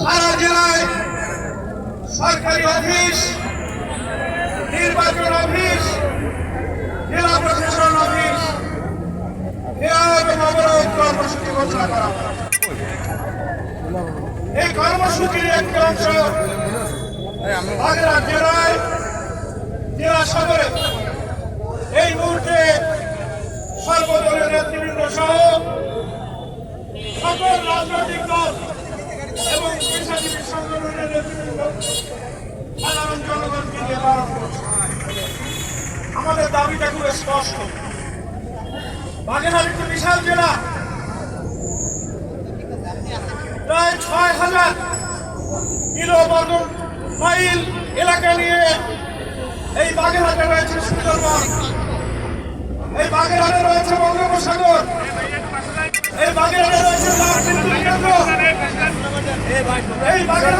সারা জেলায় সরকারি অফিস, নির্বাচন অফিস, জেলা প্রশাসন অফিস কর্মসূচি ঘোষণা করা। এই কর্মসূচির একটি অংশ বাগেরহাট জেলায়, জেলা সদরে এই মুহূর্তে সর্বদলীয় নেতৃবৃন্দ সহ সকল রাজনৈতিক দল এবং পেশাজীবী আমাদের দাবিটা খুব স্পষ্ট। বাগেরহাট একটি বিশাল জেলা, প্রায় ছয় হাজার কিলো বর্গ মাইল এলাকা নিয়ে এই বাগেরহাটে রয়েছে সুন্দরবন এই বাগেরহাটে রয়েছে বঙ্গোপসাগর। এই বাগেরহাটে এই বাগের